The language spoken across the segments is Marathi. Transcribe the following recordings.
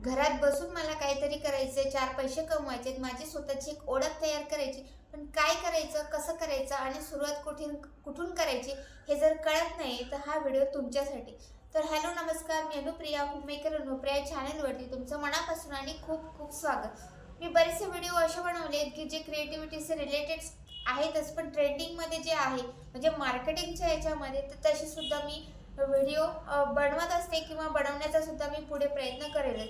घरात बसून मला काहीतरी करायचंय चार पैसे कमवायचे माझी स्वतःची एक ओळख तयार करायची. पण काय करायचं कसं करायचं आणि सुरुवात कुठून कुठून करायची हे जर कळत नाही तर हा व्हिडिओ तुमच्यासाठी. तर हॅलो नमस्कार. मी अनुप्रिया होममेकर अनुप्रिया चॅनलवरती तुमचं मनापासून आणि खूप खूप स्वागत. मी बरेचसे व्हिडिओ असे बनवले आहेत की जे क्रिएटिव्हिटीचे रिलेटेड आहेतच पण ट्रेंडिंगमध्ये जे आहे म्हणजे मार्केटिंगच्या याच्यामध्ये तर तसे सुद्धा मी व्हिडिओ बनवत असते किंवा बनवण्याचा सुद्धा मी पुढे प्रयत्न करेल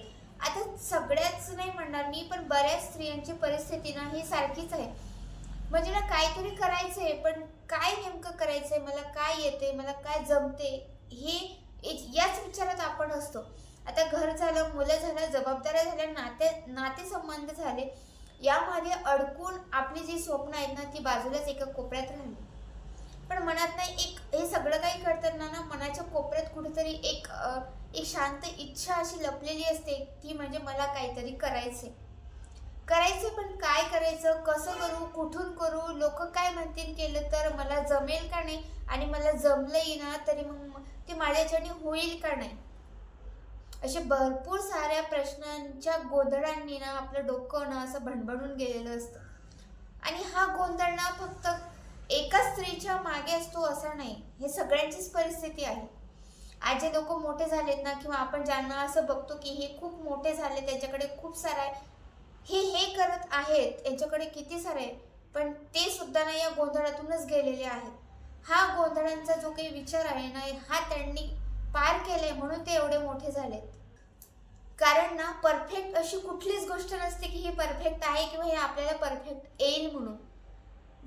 आता सगळ्याच नाही म्हणणार मी पण बऱ्याच स्त्रियांची परिस्थिती ना ही सारखीच आहे. म्हणजे ना काहीतरी करायचंय पण काय नेमकं करायचंय मला काय येते मला काय जमते हे एक- याच विचारात आपण असतो. आता घर झालं मुलं झालं जबाबदाऱ्या झाल्या नाते नातेसंबंध झाले यामध्ये अडकून आपली जी स्वप्न आहेत ना ती बाजूलाच एका कोपऱ्यात राहिली. पण मनात नाही एक हे सगळं काही करताना ना मनाच्या कोपऱ्यात कुठेतरी एक अ, एक शांत इच्छा अशी लपलेली असते ती म्हणजे मला काहीतरी करायचे करायचे पण काय करायचं कसं करू कुठून करू लोक काय म्हणतील केलं तर मला जमेल का नाही आणि मला जमलंही ना तरी मग ते माझ्याच्याने होईल का नाही? असे भरपूर साऱ्या प्रश्नांच्या गोंधळांनी ना आपलं डोकं ना असं भणभणून गेलेलं असतं. आणि हा गोंधळ ना फक्त एका स्त्रीच्या मागे असतो असा नाही हे सगळ्यांचीच परिस्थिती आहे. आज जे लोक मोठे झालेत ना किंवा आपण ज्यांना असं बघतो की हे खूप मोठे झाले त्यांच्याकडे खूप सारं आहे. हे हे करत आहेत यांच्याकडे किती सारे आहे? पण ते सुद्धा ना या गोंधळातूनच गेलेले आहेत. हा गोंधळांचा जो काही विचार आहे ना हा त्यांनी पार केलाय म्हणून ते एवढे मोठे झालेत. कारण ना परफेक्ट अशी कुठलीच गोष्ट नसते की हे परफेक्ट आहे किंवा हे आपल्याला परफेक्ट येईल म्हणून.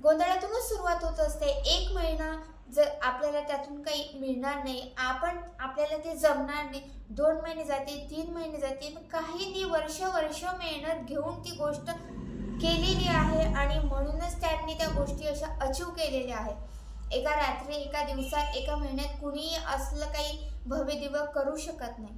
गोंधळातूनच सुरुवात होत असते. एक महिना जर आपल्याला त्यातून काही मिळणार नाही आपण आपल्याला ते जमणार नाही दोन महिने जाते तीन महिने जाते काही ती वर्ष वर्ष मेहनत घेऊन ती गोष्ट केलेली आहे आणि म्हणूनच त्यांनी त्या गोष्टी अशा अचीव केलेल्या आहेत. एका रात्री एका दिवसात एका महिन्यात कुणीही असलं काही भव्य दिवस करू शकत नाही.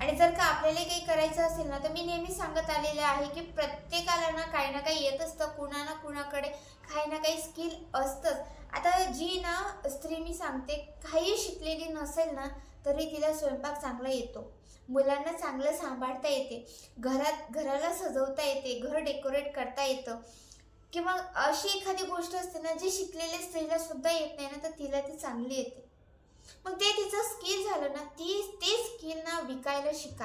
आणि जर का आपल्याला काही करायचं असेल ना तर मी नेहमी सांगत आलेले आहे की प्रत्येकाला ना काही ना काही येत असतं कुणा ना कुणाकडे काही ना काही स्किल असतंच. आता जी ना स्त्री मी सांगते काही शिकलेली नसेल ना तरी तिला स्वयंपाक चांगला येतो. मुलांना चांगलं सांभाळता येते. घरात घराला सजवता येते घर डेकोरेट करता येतं. किंवा अशी एखादी गोष्ट असते ना जी शिकलेल्या स्त्रीला सुद्धा येत नाही ना तर तिला ती चांगली येते. मग ते तिचं स्किल झालं ना ती ते स्किल विकायला शिका.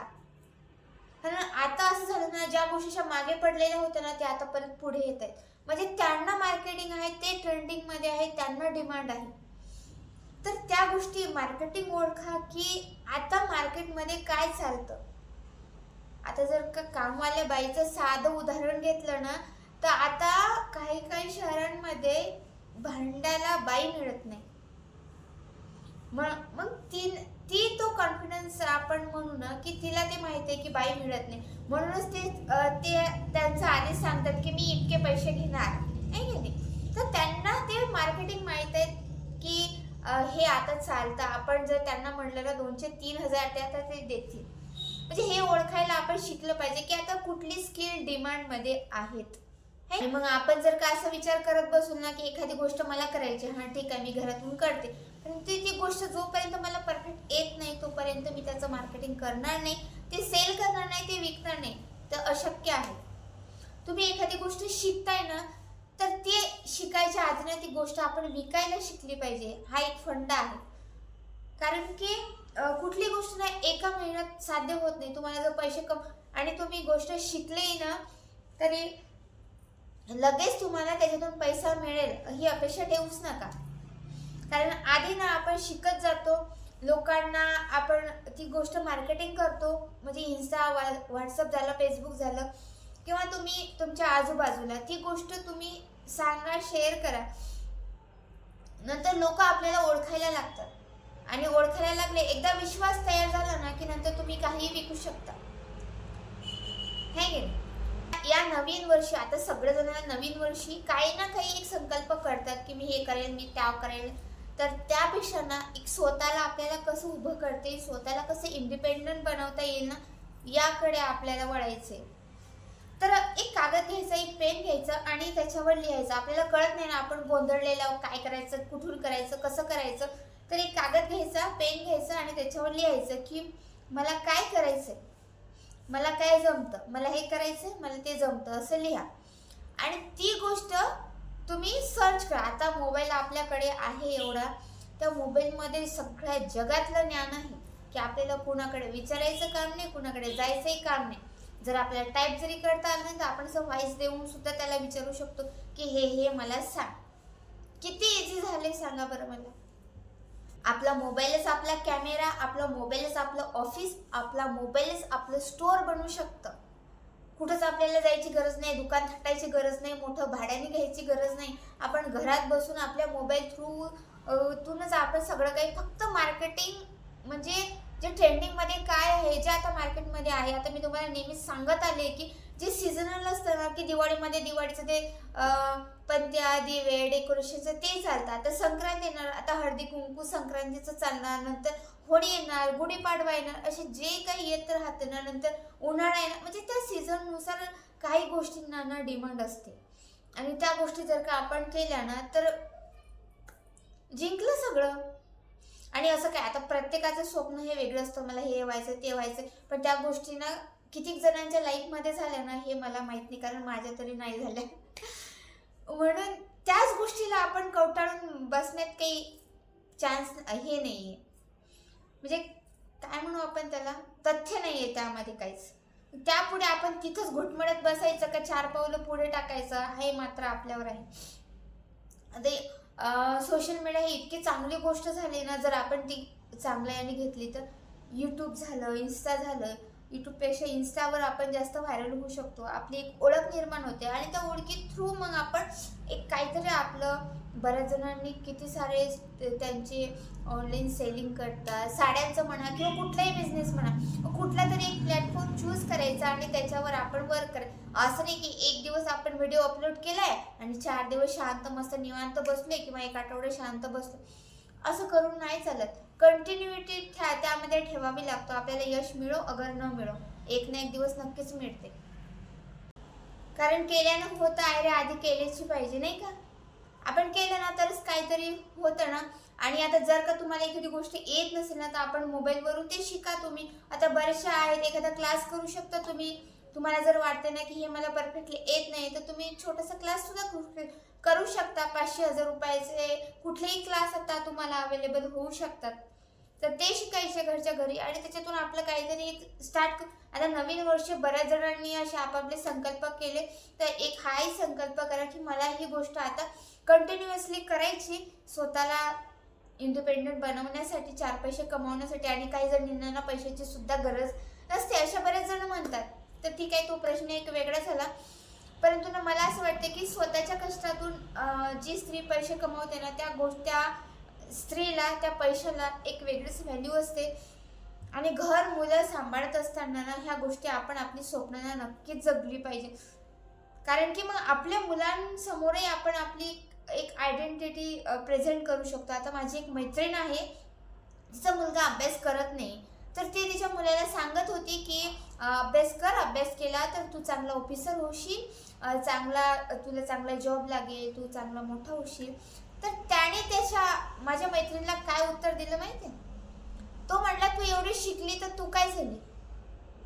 कारण आता असं झालं ना ज्या गोष्टीच्या मागे पडलेल्या होत्या ना त्या आता परत पुढे येत आहेत. म्हणजे त्यांना मार्केटिंग आहे ते ट्रेंडिंगमध्ये आहे त्यांना डिमांड आहे. तर त्या गोष्टी मार्केटिंग ओळखा की आता मार्केटमध्ये काय चालतं. आता जर का कामवाल्या बाईचं साधं उदाहरण घेतलं ना तर आता काही काही शहरांमध्ये भांड्याला बाई मिळत नाही. मग मग तीन कॉन्फिडन्स आपण म्हणू ना की तिला ते माहिती आहे की बाई मिळत नाही. म्हणूनच ते ते त्यांचं आधीच सांगतात की मी इतके पैसे घेणार नाही की नाही. तर त्यांना ते मार्केटिंग माहीत आहे की हे आता चालतं. आपण जर त्यांना म्हणलं ना दोनशे तीन हजार ते आता ते देतील. म्हणजे हे ओळखायला आपण शिकलं पाहिजे की आता कुठली स्किल डिमांडमध्ये आहेत. आणि मग आपण जर का असा विचार करत बसू ना की एखादी गोष्ट मला करायची हा ठीक आहे मी घरातून करते. पण ती ती गोष्ट जोपर्यंत मला परफेक्ट येत नाही तोपर्यंत मी त्याचं मार्केटिंग करणार नाही ते सेल करणार नाही ते विकणार नाही तर अशक्य आहे. तुम्ही एखादी गोष्ट शिकताय ना तर ते शिकायच्या आधी ना ती गोष्ट आपण विकायला शिकली पाहिजे. हा एक फंड आहे. कारण की कुठली गोष्ट ना एका महिन्यात साध्य होत नाही. तुम्हाला जर पैसे कम आणि तुम्ही गोष्ट शिकलेही ना तरी लगेच तुम्हाला त्याच्यातून पैसा मिळेल ही अपेक्षा ठेवूच नका. कारण आधी ना आपण शिकत जातो लोकांना आपण ती गोष्ट मार्केटिंग करतो म्हणजे इन्स्टा व्हॉट्सअप झालं फेसबुक झालं किंवा तुम्ही तुमच्या आजूबाजूला ती गोष्ट तुम्ही सांगा शेअर करा. नंतर लोक आपल्याला ओळखायला लागतात. आणि ओळखायला लागले एकदा विश्वास तयार झाला ना की नंतर तुम्ही काहीही विकू शकता. हे या नवीन वर्षी आता सगळेजण नवीन वर्षी काही ना काही एक संकल्प करतात की मी हे करेल मी त्या करेल तर त्यापेक्षा ना एक स्वतःला आपल्याला कसं उभं करता येईल स्वतःला कसं इंडिपेंडंट बनवता येईल ना याकडे आपल्याला वळायचे तर एक कागद घ्यायचा एक पेन घ्यायचं आणि त्याच्यावर लिहायचं. आपल्याला कळत नाही ना आपण गोंधळलेलं आहोत, काय करायचं कुठून करायचं कसं करायचं. तर एक कागद घ्यायचा पेन घ्यायचा आणि त्याच्यावर लिहायचं की मला काय करायचंय? मला काय जमतं? मला हे करायचं मला ते जमतं असं लिहा. आणि ती गोष्ट तुम्ही सर्च करा. आता मोबाईल आपल्याकडे आहे एवढा. त्या मोबाईलमध्ये सगळ्या जगातलं ज्ञान आहे. की आपल्याला कुणाकडे विचारायचं काम नाही कुणाकडे जायचंही काम नाही. जर आपल्याला टाईप जरी करता आलं नाही तर आपण असं व्हॉइस देऊन सुद्धा त्याला विचारू शकतो की हे हे मला सांग. किती इझी झाले सांगा बरं मला. आपला मोबाईलच आपला कॅमेरा आपला मोबाईलच आपलं ऑफिस आपला मोबाईलच आपलं स्टोअर बनवू शकतं. कुठंच आपल्याला जायची गरज नाही दुकान थाटायची गरज नाही मोठं भाड्याने घ्यायची गरज नाही. आपण घरात बसून आपल्या मोबाईल थ्रू तूनच आपण सगळं काही फक्त मार्केटिंग म्हणजे जे ट्रेंडिंगमध्ये काय आहे जे आता मार्केटमध्ये आहे आता मी तुम्हाला नेहमीच सांगत आले की जे सीझनल असतं ना की दिवाळीमध्ये दिवाळीचं ते पत्या पणत्या दिवे डेकोरेशनचं ते चालतं आता संक्रांत येणार आता हळदी कुंकू संक्रांतीचं चालणार नंतर होळी येणार गुढीपाडवा येणार असे जे काही येत राहतं ना नंतर उन्हाळा येणार म्हणजे त्या सीझननुसार काही गोष्टींना ना डिमांड असते. आणि त्या गोष्टी जर का आपण केल्या ना तर जिंकलं सगळं. आणि असं काय आता प्रत्येकाचं स्वप्न हे वेगळं असतं मला हे व्हायचं ते व्हायचं पण त्या गोष्टींना किती कितीक जणांच्या लाईफमध्ये झाल्या ना हे मला माहीत नाही कारण माझ्या तरी नाही झाल्या म्हणून त्याच गोष्टीला आपण कवटाळून बसण्यात काही चान्स हे नाही आहे म्हणजे काय म्हणू आपण त्याला? तथ्य नाही आहे त्यामध्ये काहीच. त्यापुढे आपण तिथंच घुटमळत बसायचं का चार पावलं पुढे टाकायचं हे मात्र आपल्यावर आहे. ते सोशल मीडिया ही इतकी चांगली गोष्ट झाली ना जर आपण ती चांगल्या याने घेतली तर यूट्यूब झालं इन्स्टा झालं यूट्यूबपेक्षा इन्स्टावर आपण जास्त व्हायरल होऊ शकतो. आपली एक ओळख निर्माण होते आणि त्या ओळखी थ्रू मग आपण एक काहीतरी आपलं बऱ्याच जणांनी किती सारे त्यांचे ऑनलाईन सेलिंग करतात साड्यांचं म्हणा किंवा कुठलाही बिझनेस म्हणा कुठला तरी एक प्लॅटफॉर्म चूज करायचा आणि त्याच्यावर आपण वर्क करायचं. असं नाही की एक दिवस आपण व्हिडिओ अपलोड केलाय आणि चार दिवस शांत मस्त निवांत बसले किंवा एक आठवडे शांत बसलो असं करून नाही चालत. कंटिन्युटी त्यामध्ये ठेवावी लागतो. आपल्याला यश मिळो अगर न मिळो. एक ना एक दिवस नक्कीच मिळते. कारण केल्यानं होतं आहे रे आधी केल्याची पाहिजे नाही का? आपण केलं ना तरच काहीतरी होतं ना. आणि आता जर का तुम्हाला एखादी गोष्ट येत नसेल ना तर आपण मोबाईलवरून ते शिका तुम्ही. आता बरेचशा आहेत एखादा क्लास करू शकता तुम्ही. तुम्हाला जर वाटते ना की हे मला परफेक्टली येत नाही तर तुम्ही छोटासा क्लास सुद्धा करू- करू शकता. पाचशे हजार रुपयाचे कुठलेही क्लास आता तुम्हाला अवेलेबल होऊ शकतात. तर ते शिकायचे घरच्या घरी आणि त्याच्यातून आपलं काहीतरी एक स्टार्ट आता नवीन वर्ष बऱ्याच जणांनी असे आपापले संकल्प केले. तर एक हाय संकल्प करा की मला ही गोष्ट आता कंटिन्युअसली करायची. स्वतःला इंडिपेंडंट बनवण्यासाठी चार पैसे कमवण्यासाठी आणि काही जणांना पैशाची सुद्धा गरज नसते अशा बरेच जण म्हणतात. तर ठीक आहे तो प्रश्न एक वेगळा झाला. परंतु ना मला असं वाटतं की स्वतःच्या कष्टातून जी स्त्री पैसे कमवते ना त्या गोष्ट त्या स्त्रीला त्या पैशाला एक वेगळीच व्हॅल्यू असते. आणि घर मुलं सांभाळत असताना ना ह्या गोष्टी आपण आपली स्वप्नांना नक्कीच जगली पाहिजे. कारण की मग आपल्या मुलांसमोरही आपण आपली एक आयडेंटिटी प्रेझेंट करू शकतो. आता माझी एक मैत्रीण आहे तिचा मुलगा अभ्यास करत नाही. तर ती तिच्या मुलाला सांगत होती की अभ्यास कर अभ्यास केला तर तू चांगला ऑफिसर होशील. चांगला तुला चांगला जॉब लागेल तू चांगला मोठा होशील. त्याने त्याच्या माझ्या मैत्रिणीला काय उत्तर दिलं माहिती तो म्हणला तू एवढी शिकली तर तू काय झाली?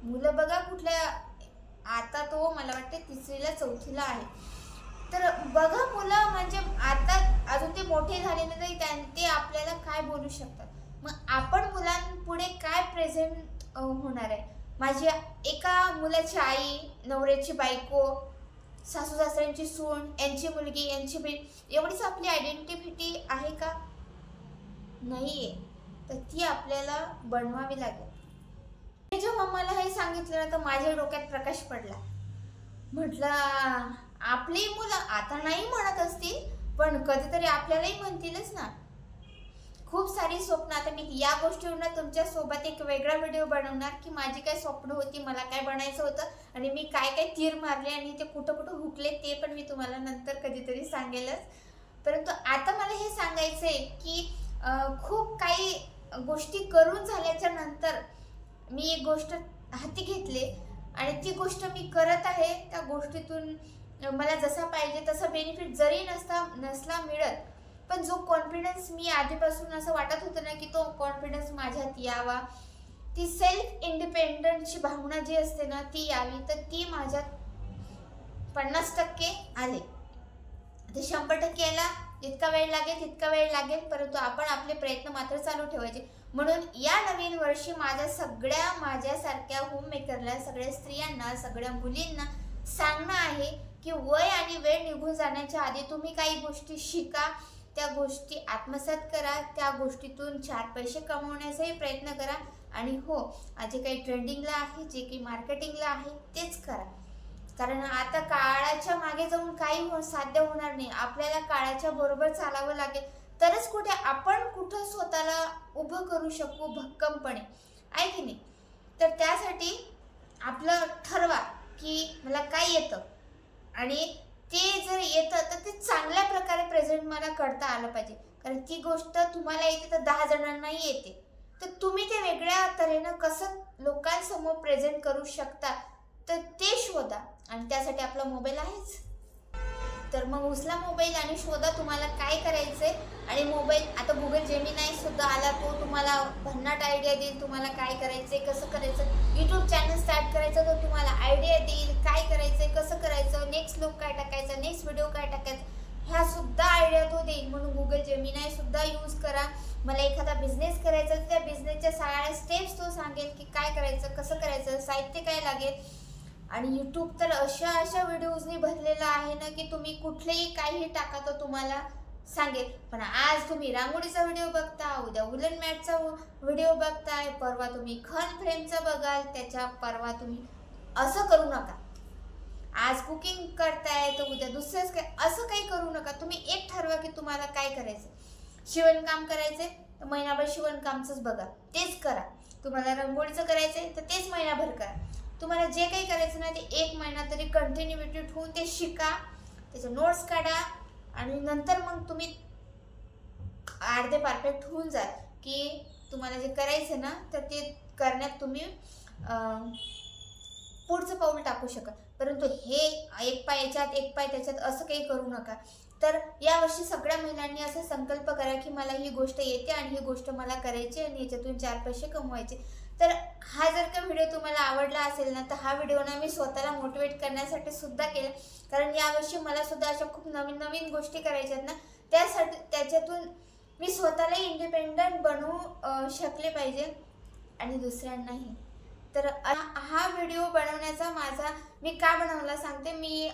मुलं बघा कुठल्या आता तो मला वाटते तिसरीला चौथीला आहे. तर बघा मुलं म्हणजे आता अजून ते मोठे झाले नाही तरी त्यां- ते आपल्याला काय बोलू शकतात? मग आपण मुलांपुढे काय प्रेझेंट होणार आहे? माझी एका मुलाची आई नवऱ्याची बायको सासू सासऱ्यांची सून यांची मुलगी यांची बहीण एवढीच आपली आयडेंटिटी आहे का? नाहीये. तर ती आपल्याला बनवावी लागेल. मी जेव्हा मला हे सांगितलं ना तर माझ्या डोक्यात प्रकाश पडला. म्हटलं आपली मुलं आता नाही म्हणत असतील पण कधीतरी आपल्यालाही म्हणतीलच ना. खूप सारी स्वप्न. आता मी या गोष्टीवरून तुमच्यासोबत एक वेगळा व्हिडिओ बनवणार की माझी काय स्वप्न होती मला काय बनायचं होतं आणि मी काय काय तीर मारले आणि ते कुठं कुठं हुकले ते पण मी तुम्हाला नंतर कधीतरी सांगेलच. परंतु आता मला हे सांगायचं आहे की खूप काही गोष्टी करून झाल्याच्यानंतर मी एक गोष्ट हाती घेतले आणि ती गोष्ट मी करत आहे त्या गोष्टीतून मला जसा पाहिजे तसा बेनिफिट जरी नसता नसला मिळत पण जो कॉन्फिडन्स मी आधीपासून असं वाटत होतं ना की तो कॉन्फिडन्स माझ्यात यावा ती सेल्फ इंडिपेंडंटची भावना जी असते ना ती यावी तर ती माझ्यात पन्नास टक्के आले. ते शंभर टक्के यायला जितका वेळ लागेल तितका वेळ लागेल परंतु आपण आपले प्रयत्न मात्र चालू ठेवायचे. म्हणून या नवीन वर्षी माझ्या सगळ्या माझ्यासारख्या होममेकरला सगळ्या स्त्रियांना सगळ्या मुलींना सांगणं आहे की वय आणि वेळ निघून जाण्याच्या आधी तुम्ही काही गोष्टी शिका त्या गोष्टी आत्मसात करा त्या गोष्टीतून चार पैसे कमवण्याचाही प्रयत्न करा आणि हो जे काही ट्रेंडिंगला आहे जे काही मार्केटिंगला आहे तेच करा. कारण आता काळाच्या मागे जाऊन काही हो साध्य होणार नाही. आपल्याला काळाच्या बरोबर चालावं लागेल. तरच कुठे आपण कुठं स्वतःला उभं करू शकू भक्कमपणे. आहे की नाही? तर त्यासाठी आपलं ठरवा की मला काय येतं. आणि ते जर येतं तर ते चांगल्या प्रकारे प्रेझेंट मला करता आलं पाहिजे. कारण ती गोष्ट तुम्हाला येते तर दहा जणांनाही येते. तर तुम्ही ते वेगळ्या तऱ्हेनं कसं लोकांसमोर प्रेझेंट करू शकता तर ते शोधा. आणि त्यासाठी आपला मोबाईल आहेच. तर मग उचला मोबाईल आणि शोधा तुम्हाला काय करायचंय. आणि मोबाईल आता गुगल जेमिनाय सुद्धा आला तो तुम्हाला भन्नाट आयडिया देईल तुम्हाला काय करायचंय कसं करायचं. युट्यूब चॅनल स्टार्ट करायचं तर तुम्हाला आयडिया देईल काय करायचंय कसं करायचं नेक्स्ट लुक काय टाकायचं नेक्स्ट व्हिडिओ काय टाकायचं. ह्या सुद्धा आयडिया तो देईल. म्हणून गुगल जेमिनाय सुद्धा यूज करा. मला एखादा बिझनेस करायचा त्या बिझनेसच्या सगळ्या स्टेप्स तो सांगेल की काय करायचं कसं करायचं साहित्य काय लागेल. आणि यूट्यूब तर अशा अशा व्हिडिओजनी भरलेलं आहे ना की तुम्ही कुठलेही काही टाका तर तुम्हाला सांगेल. पण आज तुम्ही रांगोळीचा व्हिडिओ बघता उद्या वुलन मॅटचा व्हिडिओ बघताय परवा तुम्ही खन फ्रेमचा बघाल त्याच्या परवा तुम्ही असं करू नका. आज कुकिंग करताय तर उद्या दुसरंच काय असं काही करू नका. तुम्ही एक ठरवा की तुम्हाला काय करायचं शिवणकाम करायचंय तर महिनाभर शिवणकामचंच बघा. तेच करा. तुम्हाला रंगोळीचं करायचंय तर तेच महिनाभर करा. तुम्हाला जे काही करायचं ना ते एक महिना तरी कंटिन्युटी ठेवून ते शिका. त्याचे नोट्स काढा. आणि नंतर मग तुम्ही अर्धे परफेक्ट होऊन जा की तुम्हाला जे करायचं ना तर ते करण्यात तुम्ही पुढचं पाऊल टाकू शकाल परंतु हे एक पाय याच्यात एक पाय त्याच्यात असं काही करू नका. तर यावर्षी सगळ्या महिलांनी असा संकल्प करा की मला ही गोष्ट येते आणि ही गोष्ट मला करायची आणि याच्यातून चार पैसे कमवायचे. तर हा जर का व्हिडिओ तुम्हाला आवडला असेल ना तर हा व्हिडिओ ना मी स्वतःला मोटिवेट करण्यासाठी सुद्धा केला. कारण यावर्षी मला सुद्धा अशा खूप नवीन नवीन गोष्टी करायच्या आहेत ना त्यासाठी त्याच्यातून मी स्वतःला इंडिपेंडंट बनवू शकले पाहिजे. आणि दुसऱ्यांनाही. तर हा व्हिडिओ बनवण्याचा माझा मी का बनवला सांगते. मी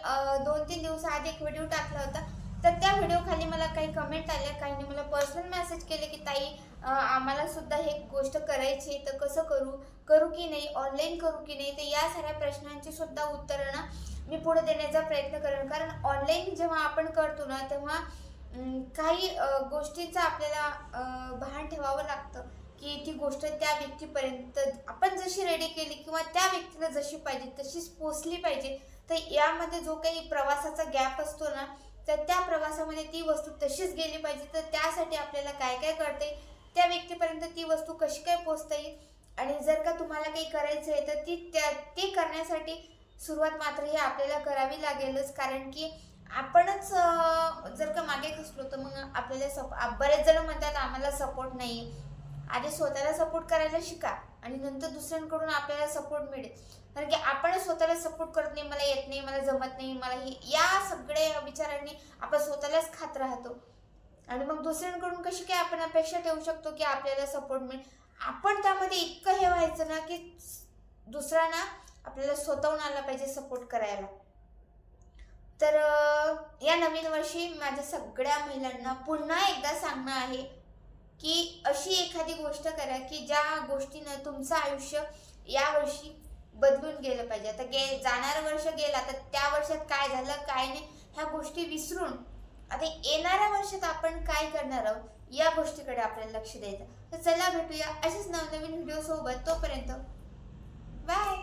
दोन तीन दिवसाआधी एक व्हिडिओ टाकला होता. तर त्या व्हिडिओ खाली मला काही कमेंट आल्या काहीने मला पर्सनल मेसेज केले की ताई आम्हाला सुद्धा हे गोष्ट करायची आहे, तर कसं करू? करू की नाही? ऑनलाईन करू की नाही? तर या साऱ्या प्रश्नांची सुद्धा उत्तरं ना मी पुढे देण्याचा प्रयत्न करेन. कारण ऑनलाईन जेव्हा आपण करतो ना तेव्हा काही गोष्टीचं आपल्याला भान ठेवावं लागतं की ती गोष्ट त्या व्यक्तीपर्यंत आपण जशी रेडी केली किंवा त्या व्यक्तीला जशी पाहिजे तशीच पोचली पाहिजे. तर यामध्ये जो काही प्रवासाचा गॅप असतो ना तर त्या प्रवासामध्ये ती वस्तू तशीच गेली पाहिजे. तर त्यासाठी आपल्याला काय काय कळते त्या व्यक्तीपर्यंत ती वस्तू कशी काय पोचता येईल? आणि जर का तुम्हाला काही करायचं आहे तर ती त्या ते करण्यासाठी सुरुवात मात्र ही आपल्याला करावी लागेलच. कारण की आपणच जर का मागे खसलो तर मग आपल्याला सप बरेच जण म्हणतात आम्हाला सपोर्ट नाही आधी स्वतःला सपोर्ट करायला शिका. आणि नंतर दुसऱ्यांकडून आपल्याला सपोर्ट मिळेल. कारण की आपण स्वतःला सपोर्ट करत नाही मला येत नाही मला जमत नाही मला हे या सगळ्या विचारांनी आपण स्वतःलाच खात राहतो. आणि मग दुसऱ्यांकडून कशी काय आपण अपेक्षा ठेवू शकतो की आपल्याला सपोर्ट मिळेल? आपण त्यामध्ये इतकं हे व्हायचं ना की दुसऱ्यांना आपल्याला स्वतःहून आला पाहिजे सपोर्ट करायला. तर या नवीन वर्षी माझ्या सगळ्या महिलांना पुन्हा एकदा सांगणं आहे की अशी एखादी गोष्ट करा की ज्या गोष्टीनं तुमचं आयुष्य या वर्षी बदलून गेलं पाहिजे. आता गे जाणारं वर्ष गेला तर त्या वर्षात काय झालं काय नाही ह्या गोष्टी विसरून आता येणाऱ्या वर्षात आपण काय करणार आहोत या गोष्टीकडे आपल्याला लक्ष द्यायचं तर चला भेटूया असेच नवनवीन व्हिडिओ सोबत. तोपर्यंत बाय